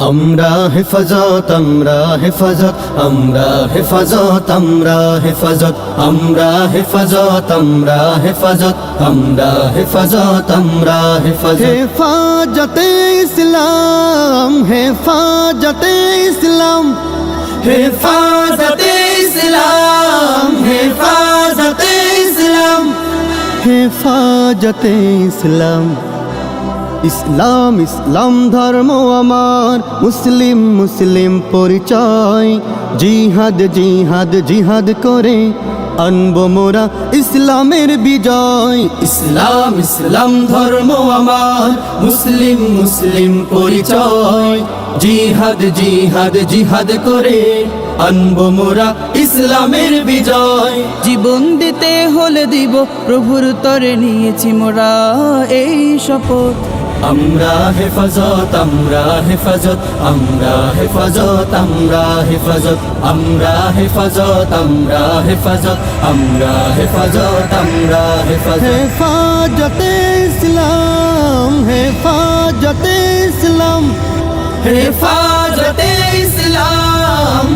আমরা হেফাজত আমরা হেফাজত আমরা হেফাজত আমরা হেফাজত আমরা হেফাজত আমরা হেফাজত আমরা হেফাজত আমরা হেফাজত। হেফাজতে ইসলাম হেফাজতে ইসলাম। হেফাজতে ইসলাম হেফাজতে ইসলাম। হেফাজতে ইসলাম। ইসলাম ইসলাম ধর্ম আমার। মুসলিম মুসলিম পরিচয়। জিহাদ জিহাদ জিহাদ করে আনব মোরা ইসলামের বিজয়। ইসলাম ইসলাম ধর্ম আমার। মুসলিম মুসলিম পরিচয়। জিহাদ জিহাদ জিহাদ করে আনব মোরা ইসলামের বিজয়। জীবন দিতে হলে দিব প্রভুর তরে, নিয়েছি মোরা এই শপথ। আমরা হেফাজত আমরা হেফাজত আমরা হেফাজত আমরা হেফাজত আমরা হেফাজত আমরা হেফাজত আমরা হেফাজত আমরা হেফাজত। হেফাজত ইসলাম হেফাজত ইসলাম। হেফাজত ইসলাম